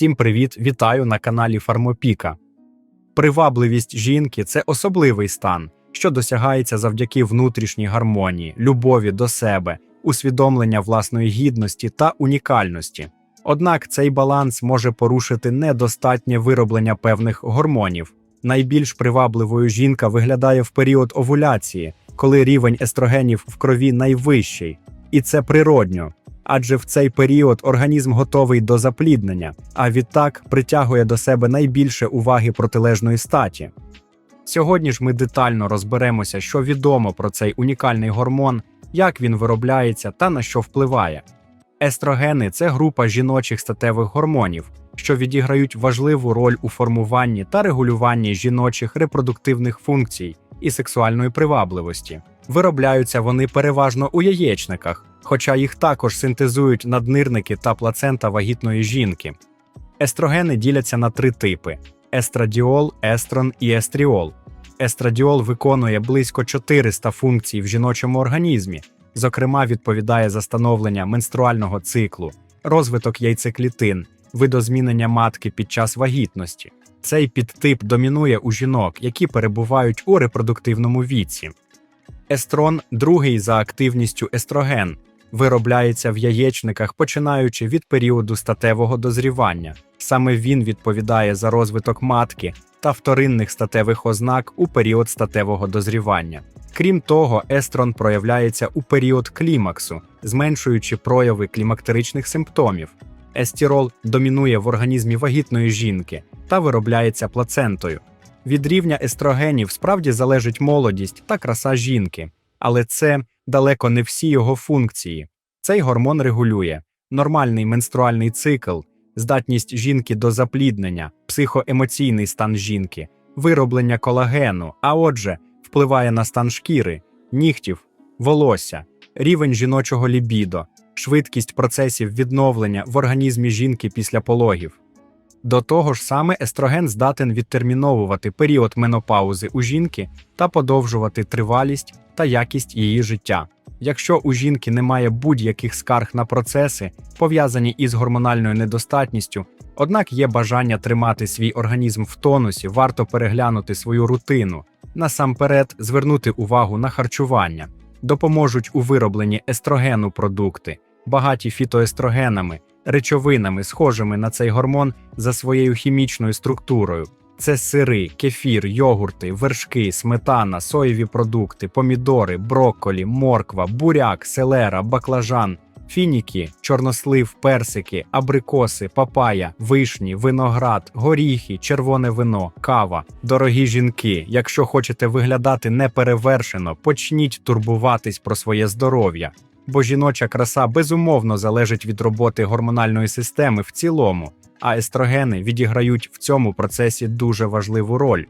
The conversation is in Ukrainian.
Всім привіт! Вітаю на каналі Фармопіка. Привабливість жінки це особливий стан, що досягається завдяки внутрішній гармонії, любові до себе, усвідомлення власної гідності та унікальності. Однак цей баланс може порушити недостатнє вироблення певних гормонів. Найбільш привабливою жінка виглядає в період овуляції, коли рівень естрогенів в крові найвищий, і це природньо. Адже в цей період організм готовий до запліднення, а відтак притягує до себе найбільше уваги протилежної статі. Сьогодні ж ми детально розберемося, що відомо про цей унікальний гормон, як він виробляється та на що впливає. Естрогени це група жіночих статевих гормонів, що відіграють важливу роль у формуванні та регулюванні жіночих репродуктивних функцій і сексуальної привабливості. Виробляються вони переважно у яєчниках, хоча їх також синтезують наднирники та плацента вагітної жінки. Естрогени діляться на три типи: естрадіол, естрон і естріол. Естрадіол виконує близько 400 функцій в жіночому організмі, зокрема, відповідає за становлення менструального циклу, розвиток яйцеклітин, видозмінення матки під час вагітності. Цей підтип домінує у жінок, які перебувають у репродуктивному віці. Естрон, другий за активністю естроген, виробляється в яєчниках, починаючи від періоду статевого дозрівання. Саме він відповідає за розвиток матки та вторинних статевих ознак у період статевого дозрівання. Крім того, естрон проявляється у період клімаксу, зменшуючи прояви клімактеричних симптомів. Естірол домінує в організмі вагітної жінки та виробляється плацентою. Від рівня естрогенів справді залежить молодість та краса жінки, але це далеко не всі його функції. Цей гормон регулює нормальний менструальний цикл, здатність жінки до запліднення, психоемоційний стан жінки, вироблення колагену, а отже, впливає на стан шкіри, нігтів, волосся, рівень жіночого лібідо, швидкість процесів відновлення в організмі жінки після пологів. До того ж саме естроген здатен відтерміновувати період менопаузи у жінки та подовжувати тривалість та якість її життя. Якщо у жінки немає будь-яких скарг на процеси, пов'язані із гормональною недостатністю, однак є бажання тримати свій організм в тонусі, варто переглянути свою рутину, насамперед звернути увагу на харчування, допоможуть у виробленні естрогену продукти, багаті фітоестрогенами, речовинами, схожими на цей гормон за своєю хімічною структурою. Це сири, кефір, йогурти, вершки, сметана, соєві продукти, помідори, брокколі, морква, буряк, селера, баклажан, фініки, чорнослив, персики, абрикоси, папая, вишні, виноград, горіхи, червоне вино, кава. Дорогі жінки, якщо хочете виглядати неперевершено, почніть турбуватись про своє здоров'я. Бо жіноча краса безумовно залежить від роботи гормональної системи в цілому, а естрогени відіграють в цьому процесі дуже важливу роль.